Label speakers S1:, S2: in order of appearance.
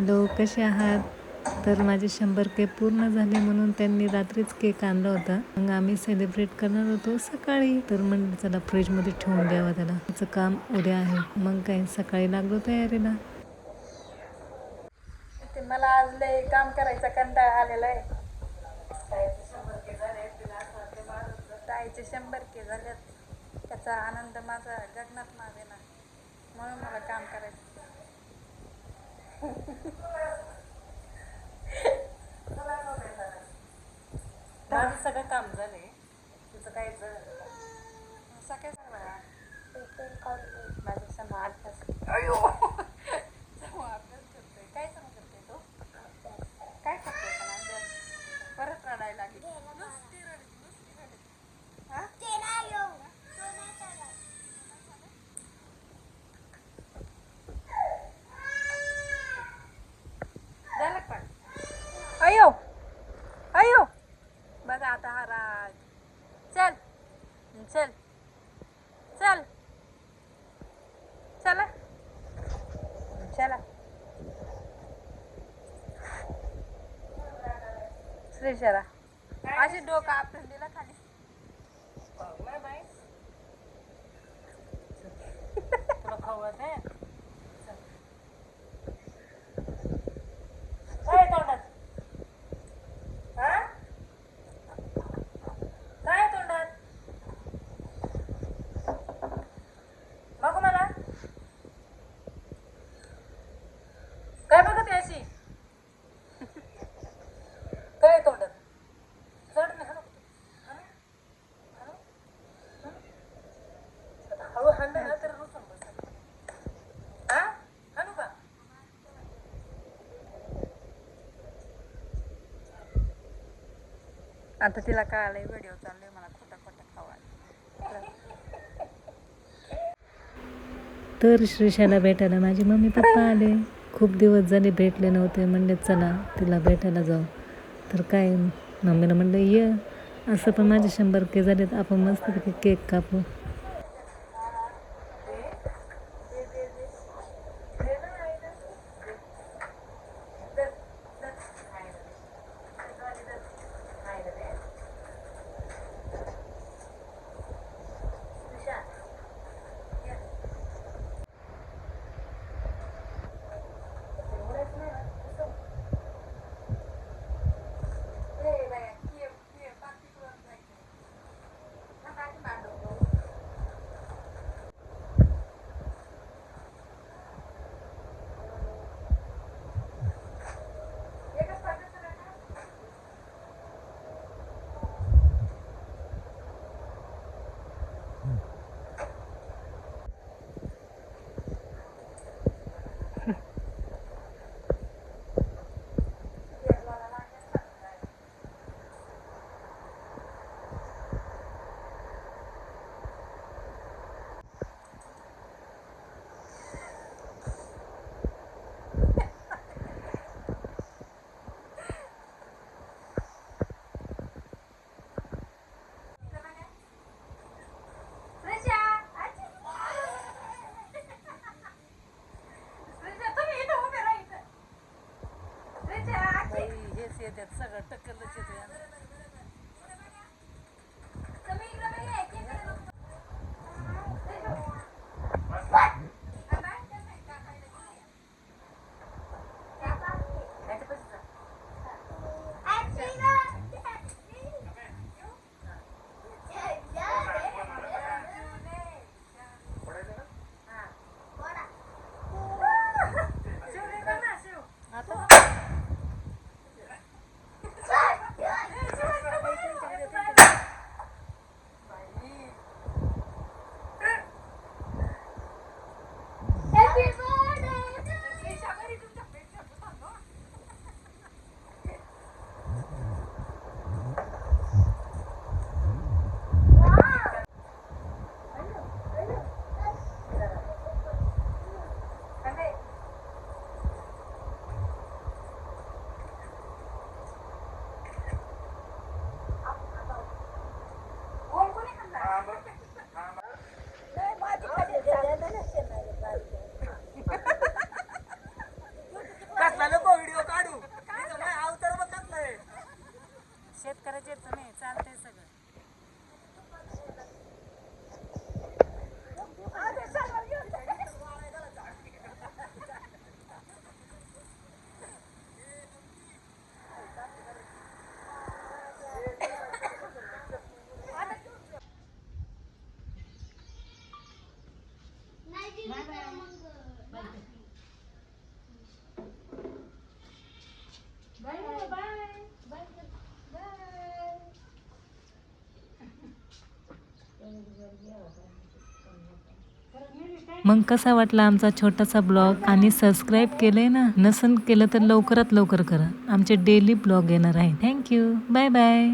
S1: Hello कसे आहात? तर माझे शंभर केक पूर्ण झाले म्हणून त्यांनी रात्रीच केक आणला होता. मग आम्ही सेलिब्रेट करणार होतो सकाळी. तर म्हणलं चला फ्रीजमध्ये ठेवून द्यावा त्याला. त्याचं काम उद्या आहे. मग काय सकाळी लागलो तयारीला.
S2: ते मला आज लय काम करायचा कंटाळा आलेला आहे. ताईचे शंभर के झाल्यात त्याचा आनंद माझा गगनात माझे ना म्हणून मला काम करायचं.
S3: माझं सगळं काम झालंय. तुझं काय
S2: सकाळी माझ्यासमोर अभ्यास अयो. समोर बघा चल. चल. चल. चला. चला. श्रीशरा अशी डोकं आपण दिला खाली.
S3: तुला खवत आहे आता
S2: तिला कळालंय व्हिडिओ चाललोय मला खोटा खोटा खावा
S1: तर श्रीषाला भेटायला माझी मम्मी पप्पा आले. खूप दिवस झाले भेटले नव्हते म्हणले चला तिला भेटायला जाऊ. तर काय मम्मीला म्हणलं ये. असं पण माझे शंभर के झालेत आपण मस्तपैकी केक कापू.
S3: esa
S2: carta
S1: मग कसा वाटला आमचा छोटासा ब्लॉग? आणि सबस्क्राईब केलंय ना? नसन केलं तर लवकरात लवकर करा. आमचे डेली ब्लॉग येणार आहे. Thank you bye bye